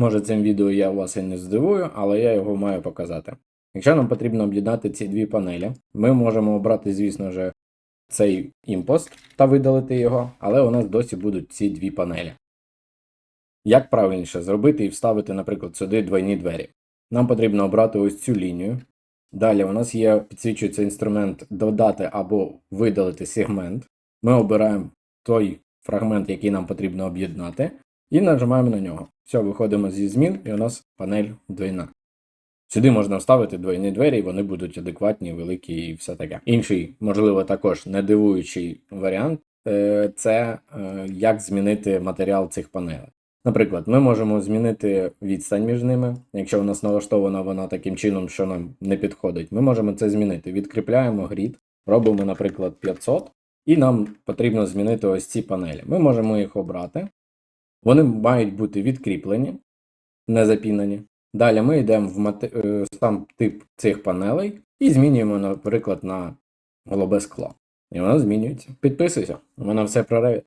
Може цим відео я вас і не здивую, але я його маю показати. Якщо нам потрібно об'єднати ці дві панелі, ми можемо обрати, звісно ж, цей імпост та видалити його, але у нас досі будуть ці дві панелі. Як правильніше зробити і вставити, наприклад, сюди двойні двері? Нам потрібно обрати ось цю лінію. Далі у нас є підсвічується інструмент додати або видалити сегмент. Ми обираємо той фрагмент, який нам потрібно об'єднати, і нажимаємо на нього. Все, виходимо зі змін, і у нас панель двойна. Сюди можна вставити двойні двері, і вони будуть адекватні, великі і все таке. Інший, можливо, також не дивуючий варіант е, це е, як змінити матеріал цих панелей. Наприклад, ми можемо змінити відстань між ними. Якщо у нас налаштована вона таким чином, що нам не підходить, ми можемо це змінити. Відкріпляємо грід, робимо, наприклад, 500, і нам потрібно змінити ось ці панелі. Ми можемо їх обрати. Вони мають бути відкріплені, не запінені. Далі ми йдемо в мате... е, сам тип цих панелей і змінюємо, наприклад, на голубе скло. І воно змінюється. Підписуйся, у мене все про Revit.